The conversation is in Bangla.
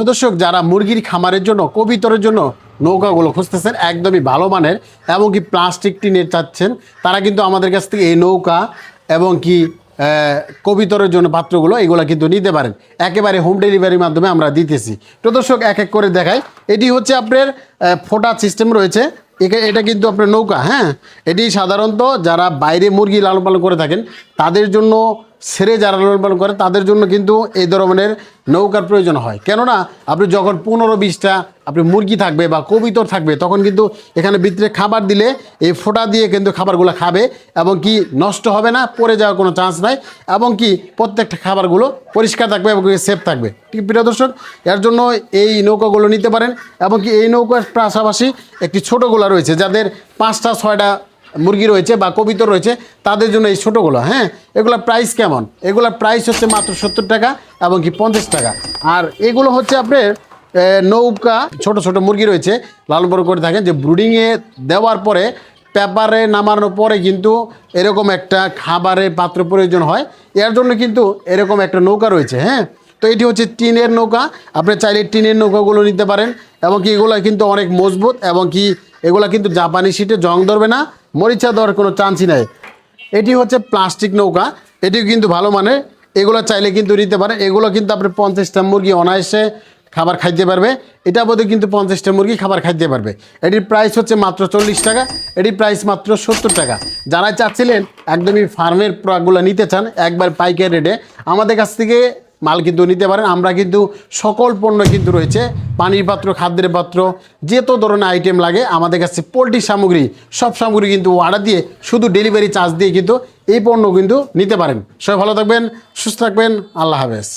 প্রিয় দর্শক, যারা মুরগির খামারের জন্য, কবিতরের জন্য নৌকাগুলো খুঁজতেছেন, একদমই ভালো মানের এবং কি প্লাস্টিক টিনের চাচ্ছেন, তারা কিন্তু আমাদের কাছ থেকে এই নৌকা এবং কি কবিতরের জন্য পাত্রগুলো, এগুলো কিন্তু নিতে পারেন। একেবারে হোম ডেলিভারির মাধ্যমে আমরা দিতেছি। প্রিয় দর্শক, এক এক করে দেখাই। এটি হচ্ছে আপনার ফোটা সিস্টেম রয়েছে। এটা কিন্তু আপনার নৌকা হ্যাঁ? এটি সাধারণত যারা বাইরে মুরগি লালন পালন করে থাকেন, তাদের জন্য ছেড়ে যারা পালন করে, তাদের জন্য কিন্তু এই ধরনের নৌকার প্রয়োজন হয়। কেননা, আপনি যখন পনেরো বিশটা আপনি মুরগি থাকবে বা কবিতর থাকবে, তখন কিন্তু এখানে ভিতরে খাবার দিলে এই ফোঁটা দিয়ে কিন্তু খাবারগুলো খাবে এবং কি নষ্ট হবে না, পড়ে যাওয়ার কোনো চান্স নাই এবং কি প্রত্যেকটা খাবারগুলো পরিষ্কার থাকবে এবং সেফ থাকবে। ঠিক, প্রিয় দর্শক? এর জন্য এই নৌকাগুলো নিতে পারেন এবং কি এই নৌকার পাশাপাশি একটি ছোটোগুলো রয়েছে, যাদের পাঁচটা, ছয়টা মুরগি রয়েছে বা কবিতর রয়েছে, তাদের জন্য এই ছোটোগুলো হ্যাঁ? এগুলোর প্রাইস কেমন? এগুলোর প্রাইস হচ্ছে মাত্র সত্তর টাকা এবং কি পঞ্চাশ টাকা। আর এগুলো হচ্ছে আপনার নৌকা, ছোট ছোট মুরগি রয়েছে, লালন পালন করে থাকেন, যে ব্রুডিংয়ে দেওয়ার পরে, পেপারে নামানোর পরে কিন্তু এরকম একটা খাবারের পাত্র প্রয়োজন হয়। এর জন্য কিন্তু এরকম একটা নৌকা রয়েছে হ্যাঁ? তো এটি হচ্ছে টিনের নৌকা, আপনি চাইলে টিনের নৌকাগুলো নিতে পারেন। এবং কি এগুলো কিন্তু অনেক মজবুত এবং কি এগুলো কিন্তু জাপানি সিটে জং ধরবে না। মরিচা দেওয়ার কোনো চান্সই নাই। এটি হচ্ছে প্লাস্টিক নৌকা। এটিও কিন্তু ভালো মানে এগুলো চাইলে কিন্তু নিতে পারেন এগুলো কিন্তু আপনি পঞ্চাশটা মুরগি অনায়াসে খাবার খাইতে পারবে। এটা বোধহয় কিন্তু পঞ্চাশটা মুরগি খাবার খাইতে পারবে। এটির প্রাইস হচ্ছে মাত্র চল্লিশ টাকা। এটির প্রাইস মাত্র সত্তর টাকা। যারা চাচ্ছিলেন একদমই ফার্মের প্রোডাক্টগুলো নিতে চান, একবার পাইকারি রেটে আমাদের কাছ থেকে মাল কিন্তু নিতে পারেন। আমরা কিন্তু সকল পণ্য কিন্তু রয়েছে, পানির পাত্র, খাদ্যের পাত্র, যেত ধরনের আইটেম লাগে। আমাদের কাছে পোলট্রি সামগ্রী, সব সামগ্রী কিন্তু অর্ডার দিয়ে শুধু ডেলিভারি চার্জ দিয়ে কিন্তু এই পণ্য কিন্তু নিতে পারেন। সবাই ভালো থাকবেন, সুস্থ থাকবেন, আল্লাহ হাফেজ।